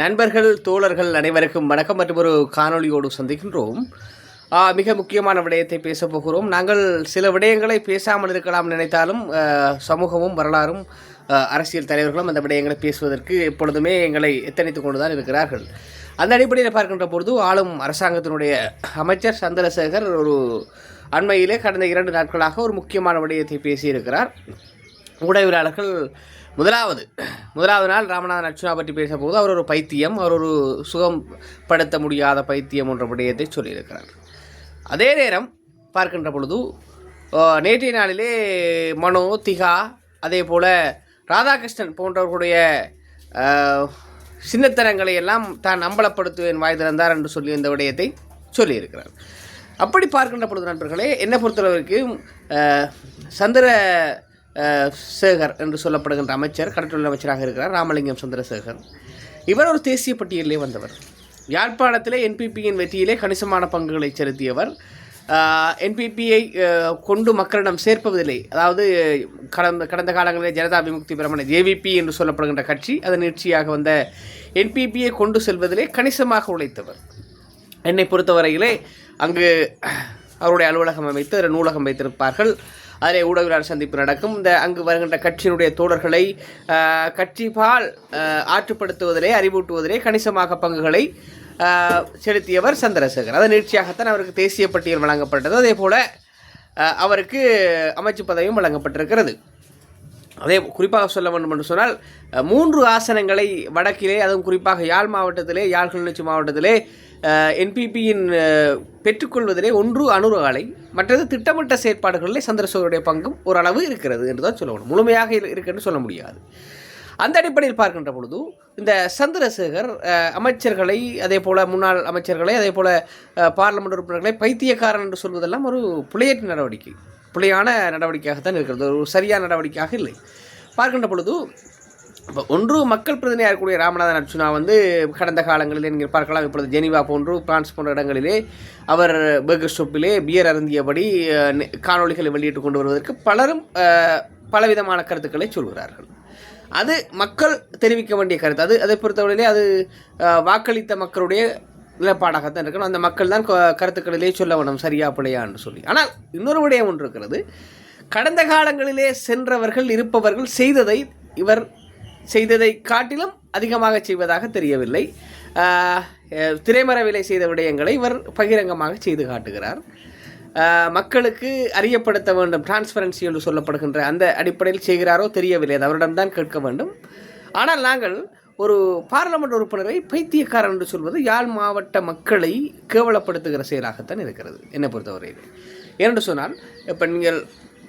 நண்பர்கள் தோழர்கள் அனைவருக்கும் வணக்கம். மற்றும் ஒரு காணொளியோடு சந்திக்கின்றோம். மிக முக்கியமான விடயத்தை பேசப் போகிறோம். நாங்கள் சில விடயங்களை பேசாமல் இருக்கலாம் நினைத்தாலும் சமூகமும் வரலாறும் அரசியல் தலைவர்களும் அந்த விடயங்களை பேசுவதற்கு எப்பொழுதுமே எங்களை எத்தனைத்து கொண்டு தான் இருக்கிறார்கள். அந்த அடிப்படையில் பார்க்கின்ற பொழுது ஆளும் அரசாங்கத்தினுடைய அமைச்சர் சந்திரசேகர் ஒரு அண்மையிலே கடந்த இரண்டு நாட்களாக ஒரு முக்கியமான விடயத்தை பேசியிருக்கிறார். ஊடகவியலாளர்கள் முதலாவது முதலாவது நாள் ராமநாதன் அர்ச்சுனா பற்றி பேசும்போது அவர் ஒரு பைத்தியம் அவர் ஒரு சுகம் படுத்த முடியாத பைத்தியம் என்ற விடயத்தை சொல்லியிருக்கிறார். அதே நேரம் பார்க்கின்ற பொழுது நேற்றைய நாளிலே மனோ திகா அதே போல் ராதாகிருஷ்ணன் போன்றவர்களுடைய சின்னத்தனங்களை எல்லாம் தான் அம்பலப்படுத்துவேன் வாய் திறந்தார் என்று சொல்லி இந்த விடயத்தை சொல்லியிருக்கிறார். அப்படி பார்க்கின்ற பொழுது நண்பர்களே என்னை பொறுத்தளவிற்கு சந்திர சேகர் என்று சொல்லப்படுகின்ற அமைச்சர் கடற்றொழில் அமைச்சராக இருக்கிறார் ராமலிங்கம் சந்திரசேகர். இவர் ஒரு தேசிய பட்டியலிலே வந்தவர். யாழ்ப்பாணத்திலே என்பிபியின் வெற்றியிலே கணிசமான பங்குகளை செலுத்தியவர். என்பிபியை கொண்டு மக்களிடம் சேர்ப்பதில்லை அதாவது கடந்த கடந்த காலங்களில் ஜனதா விமுக்தி பிரமண ஜேவிபி என்று சொல்லப்படுகின்ற கட்சி அதன் நீட்சியாக வந்த என்பிபியை கொண்டு செல்வதிலே கணிசமாக உழைத்தவர். என்னை பொறுத்தவரையிலே அங்கு அவருடைய அலுவலகம் அமைத்து அதில் நூலகம் வைத்திருப்பார்கள். அதிலே ஊடகவியலாளர் சந்திப்பு நடக்கும். இந்த அங்கு வருகின்ற கட்சியினுடைய தோழர்களை ஆஹ், கட்சிபால் ஆற்றுப்படுத்துவதிலே அறிவூட்டுவதிலே கணிசமாக பங்குகளை செலுத்தியவர் சந்திரசேகர். அதை நிகழ்ச்சியாகத்தான் அவருக்கு தேசிய பட்டியல் வழங்கப்பட்டது. அதே போல அவருக்கு அமைச்சு பதவியும் வழங்கப்பட்டிருக்கிறது. அதே குறிப்பாக சொல்ல வேண்டும் என்று சொன்னால் மூன்று ஆசனங்களை வடக்கிலே அதுவும் குறிப்பாக யாழ் மாவட்டத்திலே யாழ் கிளிநொச்சி மாவட்டத்திலே என்பிபியின் பெற்றுக்கொள்வதிலே ஒன்று அனுராலை மற்றது திட்டமிட்ட செயற்பாடுகளிலே சந்திரசேகருடைய பங்கும் ஓரளவு இருக்கிறது என்று தான் சொல்லணும். முழுமையாக இருக்குன்னு சொல்ல முடியாது. அந்த அடிப்படையில் பார்க்கின்ற பொழுது இந்த சந்திரசேகர் அமைச்சர்களை அதே போல் முன்னாள் அமைச்சர்களை அதே போல் பார்லமெண்ட் உறுப்பினர்களை பைத்தியக்காரன் என்று சொல்வதெல்லாம் ஒரு புலையற்ற நடவடிக்கை. புலையான நடவடிக்கையாகத்தான் இருக்கிறது. ஒரு சரியான நடவடிக்கையாக இல்லை. பார்க்கின்ற பொழுது இப்போ ஒன்று மக்கள் பிரதிநிதியாக இருக்கக்கூடிய ராமநாதன் அர்ஜுனா வந்து கடந்த காலங்களிலே நீங்கள் பார்க்கலாம் இப்பொழுது ஜெனிவா போன்று பிரான்ஸ் போன்ற இடங்களிலே அவர் பர்கர் ஷாப்பிலே பியர் அருந்தியபடி காணொலிகளை நெ- காணொளிகளை வெளியிட்டு கொண்டு வருவதற்கு பலரும் பலவிதமான கருத்துக்களை சொல்கிறார்கள். அது மக்கள் தெரிவிக்க வேண்டிய கருத்து. அது அதை பொறுத்தவரையிலே அது வாக்களித்த மக்களுடைய நிலப்பாடாகத்தான் இருக்கணும். அந்த மக்கள் தான் க- கருத்துக்களிலே சொல்ல வேணும் சரியா பிழையான்னு சொல்லி. ஆனால் இன்னொரு விடயம் ஒன்று இருக்கிறது. கடந்த காலங்களிலே சென்றவர்கள் இருப்பவர்கள் செய்ததை இவர் செய்ததை காட்டிலும் அதிகமாக செய்வதாக தெரியவில்லை. ஆஹ், அஹ், திரைமறைவிலை செய்த விடயங்களை இவர் பகிரங்கமாக செய்து காட்டுகிறார். மக்களுக்கு அறியப்படுத்த வேண்டும் டிரான்ஸ்பரன்சி என்று சொல்லப்படுகின்ற அந்த அடிப்படையில் செய்கிறாரோ தெரியவில்லை. அது அவரிடம்தான் கேட்க வேண்டும். ஆனால் நாங்கள் ஒரு பாராளுமன்ற உறுப்பினரை பைத்தியக்காரன் என்று சொல்வது யாழ் மாவட்ட மக்களை கேவலப்படுத்துகிற செயலாகத்தான் இருக்கிறது. என்னை பொறுத்தவரையில். ஏனென்று சொன்னால் இப்போ நீங்கள்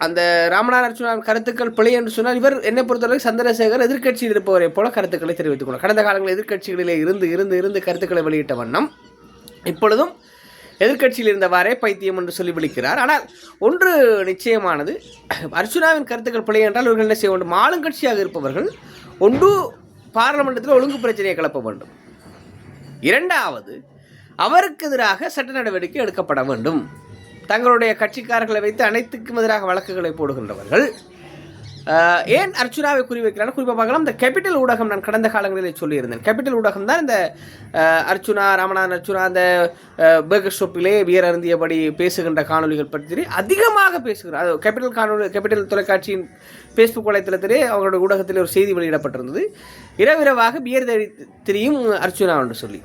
அந்த ராமநாதன் கருத்துக்கள் பிழை என்று சொன்னால் இவர் என்னை பொறுத்தவரை சந்திரசேகர் எதிர்க்கட்சியில் இருப்பவரை போல கருத்துக்களை தெரிவித்துக் கொள்ளும் கடந்த காலங்களில் எதிர்கட்சிகளிலே இருந்து இருந்து இருந்து கருத்துக்களை வெளியிட்ட வண்ணம் இப்பொழுதும் எதிர்க்கட்சியில் இருந்தவாறே பைத்தியம் என்று சொல்லி விழிக்கிறார். ஆனால் ஒன்று நிச்சயமானது அர்ச்சுனாவின் கருத்துக்கள் பிழை என்றால் இவர்கள் என்ன செய்ய வேண்டும்? ஆளுங்கட்சியாக இருப்பவர்கள் ஒன்று பார்லமெண்டத்தில் ஒழுங்கு பிரச்சனையை கிளப்ப வேண்டும். இரண்டாவது அவருக்கு எதிராக சட்ட நடவடிக்கை எடுக்கப்பட வேண்டும். தங்களுடைய கட்சிக்காரர்களை வைத்து அனைத்துக்கும் எதிராக வழக்குகளை போடுகின்றவர்கள் ஏன் அர்ச்சுனாவை குறிவைக்கிறார்? குறிப்பாக பார்க்கலாம். இந்த கேபிட்டல் ஊடகம் நான் கடந்த காலங்களில் சொல்லியிருந்தேன். கேபிட்டல் ஊடகம் தான் இந்த அர்ச்சுனா ராமநாதன் அர்ச்சுனா அந்த பர்கர் ஷாப்பிலே வியர் அருந்தியபடி பேசுகின்ற காணொளிகள் பற்றி அதிகமாக பேசுகிறார். அது கேபிட்டல் காணொலி கேபிட்டல் தொலைக்காட்சியின் ஃபேஸ்புக் வலைத்தளத்திலே அவங்களோட ஊடகத்தில் ஒரு செய்தி வெளியிடப்பட்டிருந்தது. இரவிரவாக பியர் தேடி திரியும் அர்ச்சுனா என்று சொல்லி.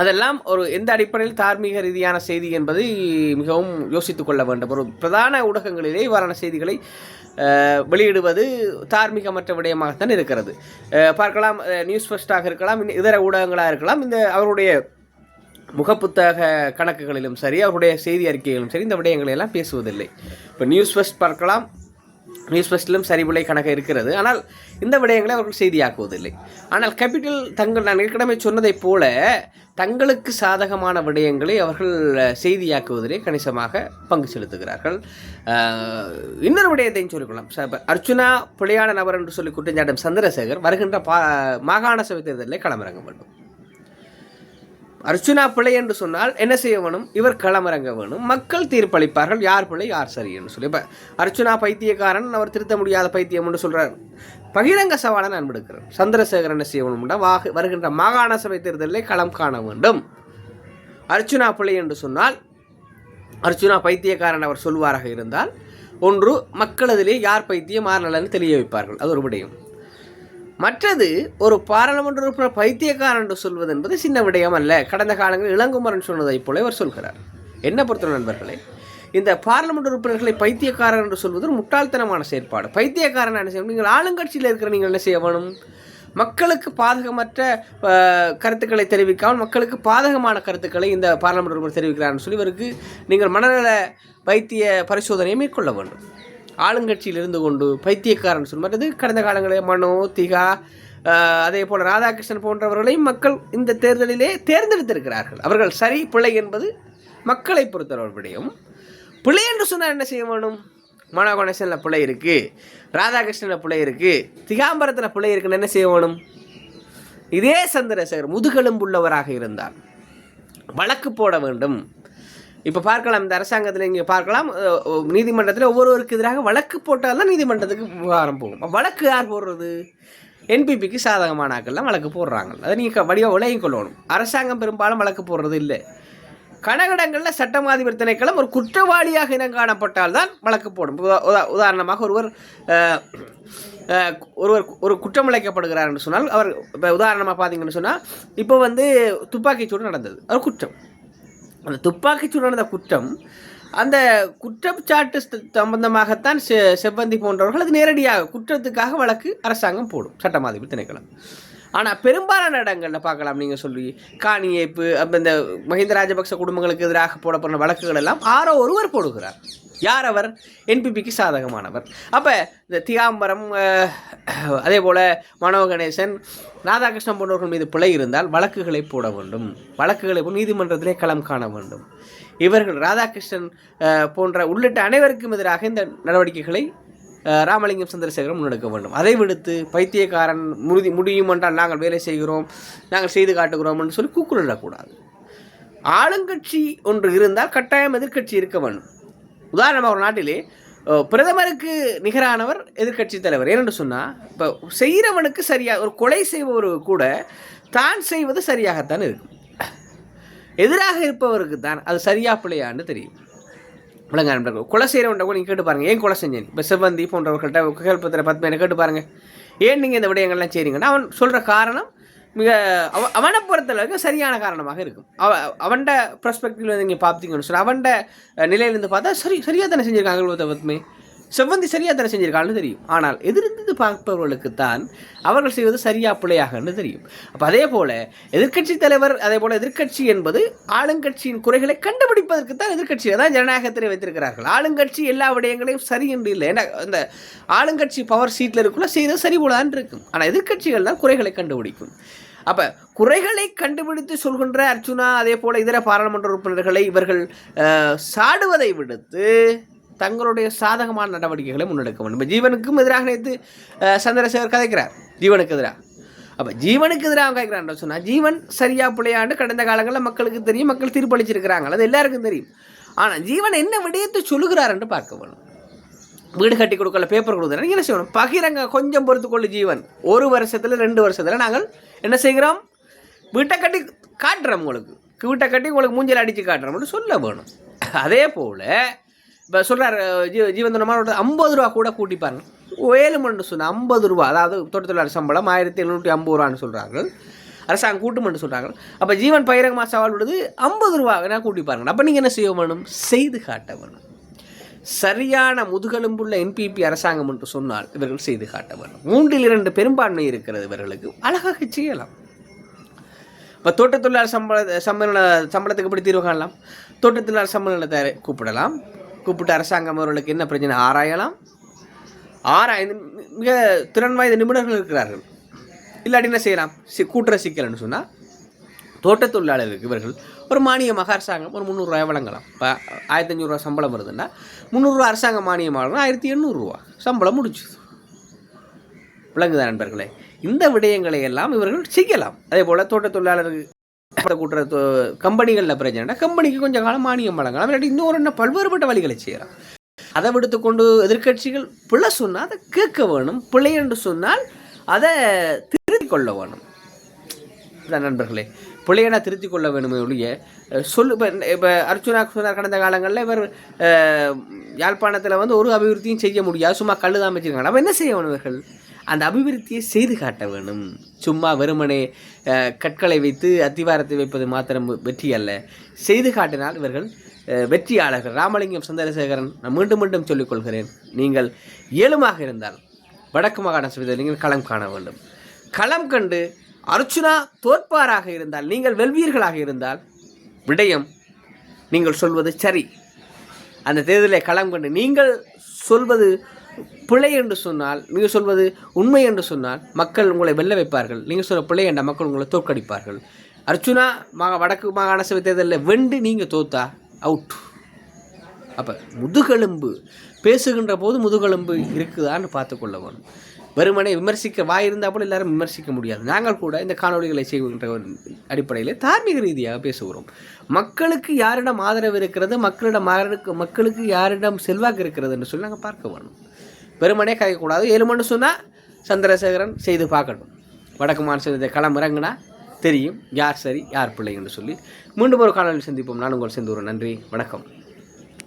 அதெல்லாம் ஒரு எந்த அடிப்படையில் தார்மீக ரீதியான செய்தி என்பதை மிகவும் யோசித்துக் கொள்ள வேண்டும். ஒரு பிரதான ஊடகங்களிலே இவ்வாறான செய்திகளை வெளியிடுவது தார்மீகமற்ற விடயமாகத்தான் இருக்கிறது. பார்க்கலாம் நியூஸ் ஃபர்ஸ்டாக இருக்கலாம் இன்னும் இதர ஊடகங்களாக இருக்கலாம் இந்த அவருடைய முகப்புத்தக கணக்குகளிலும் சரி அவருடைய செய்தி அறிக்கைகளிலும் சரி இந்த விடயங்களை எல்லாம் பேசுவதில்லை. இப்போ நியூஸ் ஃபர்ஸ்ட் பார்க்கலாம் நியூஸ் ஃபஸ்ட்டிலும் சரிவிலை கணக்கு இருக்கிறது. ஆனால் இந்த விடயங்களை அவர்கள் செய்தியாக்குவதில்லை. ஆனால் கேபிட்டல் தங்கள் நான் ஏற்கனவே சொன்னதைப் போல தங்களுக்கு சாதகமான விடயங்களை அவர்கள் செய்தியாக்குவதிலே கணிசமாக பங்கு செலுத்துகிறார்கள். இன்னொரு விடயத்தையும் சொல்லிக்கொள்ளலாம். ச- அர்ச்சுனா பிழையான நபர் என்று சொல்லி குற்றஞ்சாட்டும் சந்திரசேகர் வருகின்ற பா மாகாண சபை தேர்தலில் களமிறங்க வேண்டும். அர்ச்சுனா பிள்ளை என்று சொன்னால் என்ன செய்ய வேணும்? இவர் களமிறங்க வேணும். மக்கள் தீர்ப்பளிப்பார்கள். யார் பிள்ளை யார் சரி என்று சொல்லி. இப்போ அர்ச்சுனா பைத்தியக்காரன் அவர் திருத்த முடியாத பைத்தியம் என்று சொல்கிறார் பகிரங்க சவாலை நான் விடுக்கிறேன். சந்திரசேகரன் என்ன செய்ய வேணும்னா வாக வருகின்ற மாகாண சபை தேர்தலில் களம் காண வேண்டும். அர்ச்சுனா பிள்ளை என்று சொன்னால் அர்ச்சுனா பைத்தியக்காரன் அவர் சொல்வாராக இருந்தால் ஒன்று மக்களதிலே யார் பைத்தியம் யார் நலன்னு தெரிய வைப்பார்கள். அது ஒரு விடயம். மற்றது ஒரு பாராளுமன்ற உறுப்பினர் பைத்தியக்காரன் என்று சொல்வது என்பது சின்ன விடயம் அல்ல. கடந்த காலங்களில் இளங்குமரன் சொன்னதைப் போல இவர் சொல்கிறார். என்ன பொறுத்த நண்பர்களே இந்த பாராளுமன்ற உறுப்பினர்களை பைத்தியக்காரன் என்று சொல்வது ஒரு முட்டாள்தனமான செயற்பாடு. பைத்தியக்காரன் என்ன செய்யணும்? நீங்கள் ஆளுங்கட்சியில் இருக்கிற நீங்கள் என்ன செய்ய வேணும்? மக்களுக்கு பாதகமற்ற கருத்துக்களை தெரிவிக்காமல் மக்களுக்கு பாதகமான கருத்துக்களை இந்த பாராளுமன்ற உறுப்பினர் தெரிவிக்கிறார்னு சொல்லி இவருக்கு நீங்கள் மனநல வைத்திய பரிசோதனையை மேற்கொள்ள வேண்டும். ஆளுங்கட்சியில் இருந்து கொண்டு பைத்தியக்காரன் சொல்வது கடந்த காலங்களில் மனோ திகா அதே போல் ராதாகிருஷ்ணன் போன்றவர்களையும் மக்கள் இந்த தேர்தலிலே தேர்ந்தெடுத்திருக்கிறார்கள். அவர்கள் சரி பிழை என்பது மக்களை பொறுத்தவர்களுடையும் பிழை என்று சொன்னால் என்ன செய்ய வேணும் மனோ கணேசனில் பிழை இருக்குது ராதாகிருஷ்ணனில் பிழை இருக்குது திகாம்பரத்தில் பிழை இருக்குன்னு என்ன செய்ய வேணும் இதே சந்திரசேகர் முதுகெலும்புள்ளவராக இருந்தார். வழக்கு போட வேண்டும். இப்போ பார்க்கலாம் இந்த அரசாங்கத்தில் இங்கே பார்க்கலாம் நீதிமன்றத்தில் ஒவ்வொருவருக்கு எதிராக வழக்கு போட்டால் தான் நீதிமன்றத்துக்கு விவகாரம் போகும். வழக்கு யார் போடுறது? என்பிபிக்கு சாதகமான ஆக்கள்லாம் வழக்கு போடுறாங்க அதை நீங்கள் வடிவ விலையும் கொள்ளணும். அரசாங்கம் பெரும்பாலும் வழக்கு போடுறது இல்லை. கனகடங்களில் சட்டமாதிபர் திணைக்களம் ஒரு குற்றவாளியாக இனம் காணப்பட்டால் தான் வழக்கு போடும். உதாரணமாக ஒருவர் ஒருவர் ஒரு குற்றம் இழைக்கப்படுகிறார் என்று சொன்னால் அவர் இப்போ உதாரணமாக பார்த்தீங்கன்னு சொன்னால் இப்போ வந்து துப்பாக்கிச்சூடு நடந்தது. அவர் குற்றம். அந்த துப்பாக்கிச்சூடு குற்றம் அந்த குற்றச்சாட்டு சம்பந்தமாகத்தான் செ செவ்வந்தி போன்றவர்கள் அது நேரடியாக குற்றத்துக்காக வழக்கு அரசாங்கம் போடும் சட்டமாதிபதி திணைக்களம். ஆனால் பெரும்பாலான இடங்களில் பார்க்கலாம் நீங்கள் சொல்லி காணி ஏய்ப்பு அப்போ இந்த மஹிந்த ராஜபக்ச குடும்பங்களுக்கு எதிராக போடப்படுற வழக்குகள் எல்லாம் ஆரோ ஒருவர் போடுகிறார். யார் அவர்? என்பிபிக்கு சாதகமானவர். அப்போ இந்த திகாம்பரம் அதே போல் மனோ கணேசன் ராதாகிருஷ்ணன் போன்றவர்கள் மீது பிழை இருந்தால் வழக்குகளை போட வேண்டும். வழக்குகளை நீதிமன்றத்திலே களம் காண வேண்டும். இவர்கள் ராதாகிருஷ்ணன் போன்ற உள்ளிட்ட அனைவருக்கும் எதிராக இந்த நடவடிக்கைகளை ராமலிங்கம் சந்திரசேகரம் முன்னெடுக்க வேண்டும். அதை விடுத்து பைத்தியக்காரன் முருதி முடியும் என்றால் நாங்கள் வேலை செய்கிறோம் நாங்கள் செய்து காட்டுகிறோம்னு சொல்லி கூக்குளிடக்கூடாது ஆளுங்கட்சி ஒன்று இருந்தால் கட்டாயம் எதிர்க்கட்சி இருக்க வேண்டும். உதாரணமாக ஒரு நாட்டிலே பிரதமருக்கு நிகரானவர் எதிர்க்கட்சி தலைவர். ஏனென்று சொன்னால் இப்போ செய்கிறவனுக்கு சரியாக ஒரு கொலை செய்பவர் கூட தான் செய்வது சரியாகத்தான் இருக்கும். எதிராக இருப்பவருக்கு தான் அது சரியா பிள்ளையான்னு தெரியும். விளங்க நண்பர்கள் கொலை செய்கிறவன்ட்ட கூட நீங்கள் கேட்டு பாருங்கள் ஏன் கொலை செஞ்சேன் இப்போ செவ்வந்தி போன்றவர்கள்ட்ட கேள்பத்திர பத்மனை கேட்டு பாருங்கள் ஏன் நீங்கள் இந்த விடயங்கள்லாம் செய்கிறீங்கன்னா அவன் சொல்கிற காரணம் மிக அவ அவனை பொறுத்தளவுக்கு சரியான காரணமாக இருக்கும். அவ அவன்ட ப்ரெஸ்பெக்டிவ்ல நீங்கள் பார்த்தீங்கன்னு சொல்லி அவன்ட நிலையிலேருந்து பார்த்தா சரி சரியாக தானே செஞ்சுருக்காங்க பத்மே செவ்வந்தி சரியாக தானே செஞ்சிருக்காள்னு தெரியும். ஆனால் எதிர்த்து பார்ப்பவர்களுக்கு தான் அவர்கள் செய்வது சரியா பிழையாகன்னு தெரியும். அப்போ அதே போல் எதிர்க்கட்சி தலைவர் அதே போல் எதிர்க்கட்சி என்பது ஆளுங்கட்சியின் குறைகளை கண்டுபிடிப்பதற்கு தான் எதிர்கட்சியை தான் ஜனநாயகத்தில் வைத்திருக்கிறார்கள். ஆளுங்கட்சி எல்லா விடயங்களையும் சரி என்று இல்லை. ஏன்னா அந்த ஆளுங்கட்சி பவர் சீட்டில் இருக்குள்ள செய்தது சரி போலான் இருக்கும். ஆனால் எதிர்க்கட்சிகள் தான் குறைகளை கண்டுபிடிக்கும். அப்போ குறைகளை கண்டுபிடித்து சொல்கின்ற அர்ச்சுனா அதே போல் இதர பாராளுமன்ற உறுப்பினர்களை இவர்கள் சாடுவதை விடுத்து தங்களுடைய சாதகமான நடவடிக்கைகளை முன்னெடுக்க வேண்டும். இப்போ ஜீவனுக்கும் எதிராக நேற்று சந்திரசேகர் கதைக்கிறார். ஜீவனுக்கு எதிராக அப்போ ஜீவனுக்கு எதிராக கேட்குறான் சொன்னால் ஜீவன் சரியா பிள்ளையாண்டு கடந்த காலங்களில் மக்களுக்கு தெரியும் மக்கள் தீர்ப்பளிச்சிருக்கிறாங்க. அது எல்லாருக்கும் தெரியும். ஆனால் ஜீவன் என்ன விடயத்தை சொல்லுகிறார் என்று பார்க்க வேணும். வீடு கட்டி கொடுக்கல பேப்பர் கொடுக்குறேன் என்ன செய்யணும்? பகிரங்க கொஞ்சம் பொறுத்துக்கொள்ளு ஜீவன். ஒரு வருஷத்தில் ரெண்டு வருஷத்தில் நாங்கள் என்ன செய்கிறோம்? வீட்டை கட்டி காட்டுறோம் உங்களுக்கு. வீட்டை கட்டி உங்களுக்கு மூஞ்சல் அடித்து காட்டுறோம்னு சொல்ல வேணும். அதே போல் சொல்கிறார் ஜீ ஜீவந்தனமான ஐம்பது ரூபா கூட கூட்டிப்பாருங்க. ஏழு மணி சொன்னால் ஐம்பது ரூபா அதாவது தோட்டத்தொழிலாளர் சம்பளம் ஆயிரத்தி எழுநூற்றி ஐம்பது ரூபான்னு சொல்கிறார்கள் அரசாங்கம் கூட்டுமென்று சொல்கிறாங்க அப்போ ஜீவன் பயிரகமாக சவால் விடுது ஐம்பது ரூபா வேணால் கூட்டி பாருங்க அப்போ நீங்கள் என்ன செய்ய வேணும்? செய்து காட்ட வேணும். சரியான முதுகெலும்புள்ள என்பிபி அரசாங்கம் என்று சொன்னால் இவர்கள் செய்து காட்ட வேண்டும் மூன்றில் இரண்டு பெரும்பான்மை இருக்கிறது இவர்களுக்கு. அழகாக செய்யலாம். இப்போ தோட்டத் தொழிலாளர் சம்பள சம்மேளன சம்பளத்துக்கு எப்படி தீர்வு காணலாம்? தோட்டத் தொழிலாளர் சம்மேளனத்தை கூப்பிடலாம். கூப்பிட்டு அரசாங்கம் அவர்களுக்கு என்ன பிரச்சனை? ஆராயலாம். ஆராய்ந்து மிக திறன் வாய்ந்த நிபுணர்கள் இருக்கிறார்கள். இல்லாட்டி என்ன செய்யலாம்? சி கூட்டுற சிக்கல்னு சொன்னால் தோட்ட தொழிலாளர்களுக்கு இவர்கள் ஒரு மானியமாக அரசாங்கம் ஒரு முந்நூறுரூவாய் வழங்கலாம். இப்போ ஆயிரத்தி அஞ்சூறுரூவா சம்பளம் வருதுன்னா முந்நூறுரூவா அரசாங்க மானியம் வழங்கினா ஆயிரத்தி எண்ணூறுரூவா சம்பளம் முடிச்சுது விளங்குதா நண்பர்களே? இந்த விடயங்களை எல்லாம் இவர்கள் செய்யலாம். அதே போல் தோட்ட தொழிலாளர்கள் கூட்டுற கம்பெனிகளில் பிரச்சனைனா கம்பெனிக்கு கொஞ்சம் காலம் மானியம் வழங்கலாம். இல்லாட்டி இன்னொரு என்ன பல்வேறுபட்ட வழிகளை செய்யலாம். அதை விடுத்துக்கொண்டு எதிர்கட்சிகள் பிழை சொன்னால் அதை கேட்க வேணும். பிள்ளை என்று சொன்னால் அதை திருத்திக் கொள்ள வேணும். நண்பர்களே பிள்ளையனா திருத்திக் கொள்ள வேணுமே ஒழிய சொல்லு இப்போ இப்போ அர்ச்சுனா சொன்னார் கடந்த காலங்களில் இவர் யாழ்ப்பாணத்தில் வந்து ஒரு அபிவிருத்தியும் செய்ய முடியாது சும்மா கல் தான் வச்சுருக்காங்க நம்ம என்ன செய்ய வேணும் இவர்கள்? அந்த அபிவிருத்தியை செய்து காட்ட வேணும். சும்மா வெறுமனே கற்களை வைத்து அத்திவாரத்தை வைப்பது மாத்திரம் வெற்றி அல்ல. செய்து காட்டினால் இவர்கள் வெற்றியாளர்கள். ராமலிங்கம் சந்திரசேகரன் நான் மீண்டும் மீண்டும் சொல்லிக்கொள்கிறேன் நீங்கள் ஏழுமாக இருந்தால் வடக்கு மாகாண சபையில் நீங்கள் களம் காண வேண்டும். களம் கண்டு அர்ச்சுனா தோற்பாராக இருந்தால் நீங்கள் வெல்வீர்களாக இருந்தால் விடயம் நீங்கள் சொல்வது சரி. அந்த தேர்தலை களம் கண்டு நீங்கள் சொல்வது பிழை என்று சொன்னால் நீங்கள் சொல்வது உண்மை என்று சொன்னால் மக்கள் உங்களை வெல்ல வைப்பார்கள். நீங்கள் சொல்ல பிழை என்ற மக்கள் உங்களை தோற்கடிப்பார்கள். அர்ச்சுனா மா வடக்கு மாகாண சபை தேர்தலில் வெண்டு நீங்கள் தோத்தா அவுட் அப்போ முதுகெலும்பு பேசுகின்ற போது முதுகெலும்பு இருக்குதான்னு பார்த்துக்கொள்ள வேணும். வெறுமனை விமர்சிக்க வாய் இருந்தால் எல்லாரும் விமர்சிக்க முடியாது. நாங்கள் கூட இந்த காணொளிகளை செய்கின்ற ஒரு அடிப்படையில் தார்மீக ரீதியாக பேசுகிறோம். மக்களுக்கு யாரிடம் ஆதரவு இருக்கிறது மக்களிடம் மக்களுக்கு யாரிடம் செல்வாக்கு இருக்கிறது என்று சொல்லி நாங்கள் பார்க்க வேணும் வெறுமனே கதைக்கூடாது ஏழுமன்னு சொன்னால் சந்திரசேகரன் செய்து பார்க்கட்டும். வடக்கு மாநிலத்தை களம் இறங்குனா தெரியும். யார் சரி யார் பிள்ளை என்று சொல்லி மீண்டும் ஒரு காணொலி சந்திப்போம். நான் உங்கள் செந்தூரன். நன்றி. வணக்கம்.